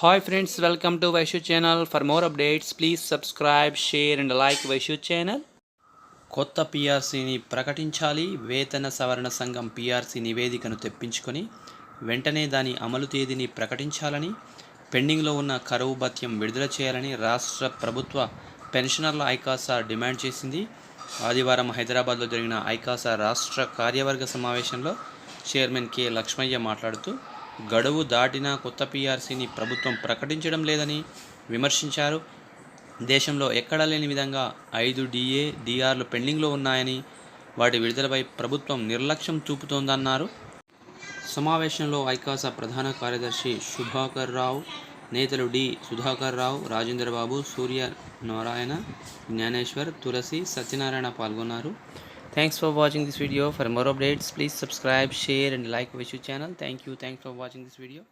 Hi friends welcome to Vaishu channel for more updates please subscribe share and like Vaishu channel కొత్త పిఆర్సీని ప్రకటించాలి. వేతన సవరణ సంఘం పిఆర్సీ నివేదికను తెప్పించుకొని వెంటనే దాని అమలు తేదీని ప్రకటించాలని పెండింగ్లో ఉన్న కరువు భత్యం విడుదల చేయాలని రాష్ట్ర ప్రభుత్వ పెన్షనర్ల ఐకాసా డిమాండ్ చేసింది. ఆదివారం హైదరాబాద్లో జరిగిన ఐకాసా రాష్ట్ర కార్యవర్గ సమావేశంలో చైర్మన్ కె లక్ష్మయ్య మాట్లాడుతూ గడువు దాటినా కొత్త పిఆర్సీని ప్రభుత్వం ప్రకటించడం లేదని విమర్శించారు. దేశంలో ఎక్కడా లేని విధంగా ఐదు డిఏ డిఆర్లు పెండింగ్లో ఉన్నాయని వాటి విడుదలపై ప్రభుత్వం నిర్లక్ష్యం చూపుతోందన్నారు. సమావేశంలో ఐకాసా ప్రధాన కార్యదర్శి శుభాకర్ రావు నేతలు డి సుధాకర్ రావు రాజేంద్రబాబు సూర్య నారాయణ జ్ఞానేశ్వర్ తులసి సత్యనారాయణ పాల్గొన్నారు. Thanks for watching this video. For more updates, please subscribe, share and like our YouTube channel. Thank you. Thanks for watching this video.